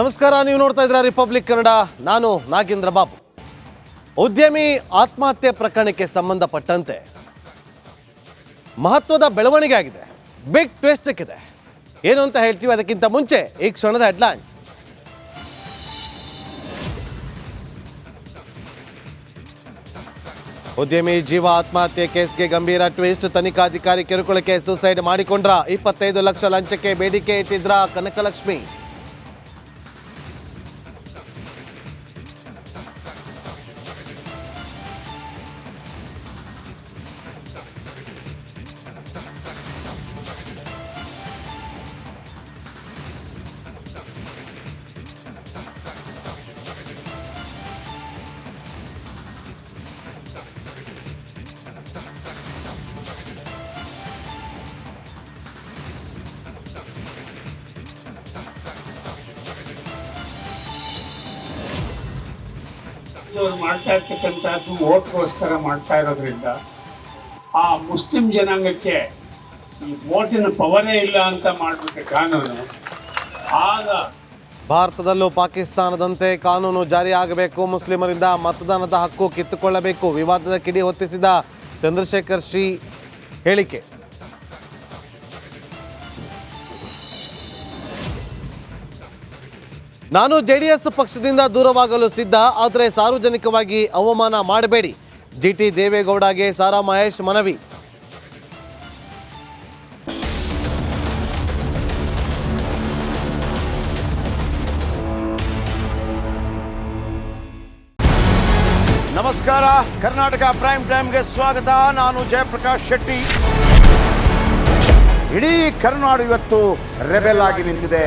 ನಮಸ್ಕಾರ, ನೀವು ನೋಡ್ತಾ ಇದ್ದೀರಾ ರಿಪಬ್ಲಿಕ್ ಕನ್ನಡ ನಾನು ನಾಗೇಂದ್ರ ಬಾಬು. ಉದ್ಯಮಿ ಆತ್ಮಹತ್ಯೆ ಪ್ರಕರಣಕ್ಕೆ ಸಂಬಂಧಪಟ್ಟಂತೆ ಮಹತ್ವದ ಬೆಳವಣಿಗೆ ಆಗಿದೆ. ಬಿಗ್ ಟ್ವಿಸ್ಟ್ ಸಿಕ್ಕಿದೆ. ಏನು ಅಂತ ಹೇಳ್ತೀವಿ? ಅದಕ್ಕಿಂತ ಮುಂಚೆ ಈ ಕ್ಷಣದ ಹೆಡ್ಲೈನ್ಸ್ ಉದ್ಯಮಿ ಜೀವ ಆತ್ಮಹತ್ಯೆ ಕೇಸ್ಗೆ ಗಂಭೀರ ಟ್ವಿಸ್ಟ್ ತನಿಖಾಧಿಕಾರಿ ಕಿರುಕುಳಕ್ಕೆ ಸೂಸೈಡ್ ಮಾಡಿಕೊಂಡ್ರ. ಇಪ್ಪತ್ತೈದು ಲಕ್ಷ ಲಂಚಕ್ಕೆ ಬೇಡಿಕೆ ಇಟ್ಟಿದ್ರ ಕನಕಲಕ್ಷ್ಮಿ? ಇವ್ರು ಮಾಡ್ತಾ ಇರ್ತಕ್ಕಂಥದ್ದು ಓಟ್ಗೋಸ್ಕರ ಮಾಡ್ತಾ ಇರೋದ್ರಿಂದ ಆ ಮುಸ್ಲಿಂ ಜನಾಂಗಕ್ಕೆ ಈ ಓಟಿನ ಪವರೇ ಇಲ್ಲ ಅಂತ ಮಾಡಿಬಿಟ್ಟೆ ಕಾನೂನು, ಆಗ ಭಾರತದಲ್ಲೂ ಪಾಕಿಸ್ತಾನದಂತೆ ಕಾನೂನು ಜಾರಿಯಾಗಬೇಕು. ಮುಸ್ಲಿಮರಿಂದ ಮತದಾನದ ಹಕ್ಕು ಕಿತ್ತುಕೊಳ್ಳಬೇಕು. ವಿವಾದದ ಕಿಡಿ ಹೊತ್ತಿಸಿದ ಚಂದ್ರಶೇಖರ್ ಶ್ರೀ ಹೇಳಿಕೆ. ನಾನು ಜೆಡಿಎಸ್ ಪಕ್ಷದಿಂದ ದೂರವಾಗಲು ಸಿದ್ಧ, ಆದರೆ ಸಾರ್ವಜನಿಕವಾಗಿ ಅವಮಾನ ಮಾಡಬೇಡಿ. ಜಿ ಟಿ ದೇವೇಗೌಡಗೆ ಸಾರಾ ಮಹೇಶ್ ಮನವಿ. ನಮಸ್ಕಾರ, ಕರ್ನಾಟಕ ಪ್ರೈಮ್ ಟೈಮ್ಗೆ ಸ್ವಾಗತ. ನಾನು ಜಯಪ್ರಕಾಶ್ ಶೆಟ್ಟಿ. ಇಡೀ ಕರುನಾಡು ಇವತ್ತು ರೆಬೆಲ್ ಆಗಿ ನಿಂತಿದೆ.